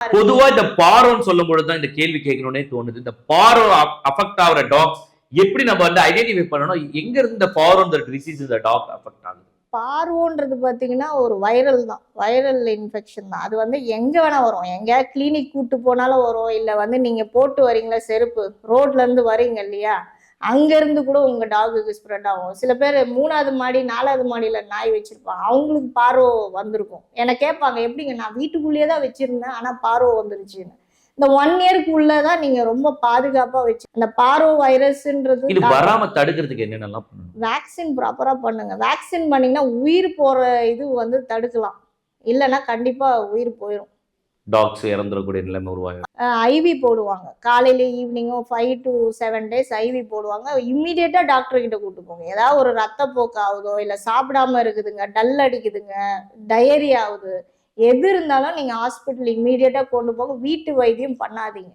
பொதுவா இந்த பாரோன்னு சொல்லும் பொழுதுதான் இந்த கேள்வி கேட்கணும்னே தோணுது. இந்த பாரோ அஃபெக்ட் ஆகுற டாக்ஸ் எப்படி நம்ம வந்து ஐடென்டிஃபை பண்ணணும்? எங்க இருந்து இந்த பாரோ இந்த டிசீஸ் இந்த டாக் அஃபெக்ட் ஆகுது? பார்வோன்றது பார்த்தீங்கன்னா ஒரு வைரல் தான். வைரல் இன்ஃபெக்ஷன் தான். அது வந்து எங்கே வேணால் வரும். எங்கேயாவது கிளினிக் கூட்டு போனாலும் வரும். இல்லை வந்து நீங்கள் போட்டு வரீங்களா செருப்பு? ரோட்லேருந்து வரீங்க இல்லையா? அங்கேருந்து கூட உங்கள் டாகுக்கு ஸ்ப்ரெட் ஆகும். சில பேர் மூணாவது மாடி நாலாவது மாடியில் நாய் வச்சுருப்பாங்க. அவங்களுக்கு பார்வை வந்திருக்கும். என்னை கேட்பாங்க எப்படிங்க? நான் வீட்டுக்குள்ளேயே தான் வச்சுருந்தேன் ஆனால் பார்வை வந்துருச்சுன்னு. இந்த ஒன் இயருக்கு உள்ளதான் நீங்கள் ரொம்ப பாதுகாப்பாக வச்சு அந்த பார்வை வைரஸ்ன்றது இது வராம தடுக்கிறதுக்கு என்னென்னலாம் வேக்சின் ப்ராப்பராக பண்ணுங்க. வேக்சின் பண்ணீங்கன்னா உயிர் போகிற இது வந்து தடுக்கலாம். இல்லைன்னா கண்டிப்பாக உயிர் போயிடும் டாக்ஸ் இறந்துடக்கூடிய நிலைமை உருவாகும் ஐவி போடுவாங்க. காலையில ஈவினிங்கும் five to seven days IV போடுவாங்க. இம்மிடியேட்டாக டாக்டர் கிட்ட கூட்டு போங்க. ஏதாவது ஒரு ரத்தப்போக்கு ஆகுதோ இல்லை சாப்பிடாம இருக்குதுங்க டல் அடிக்குதுங்க டயரி ஆகுது எது இருந்தாலும் நீங்கள் ஹாஸ்பிட்டல் இம்மிடியேட்டாக கொண்டு போங்க. வீட்டு வைத்தியம் பண்ணாதீங்க.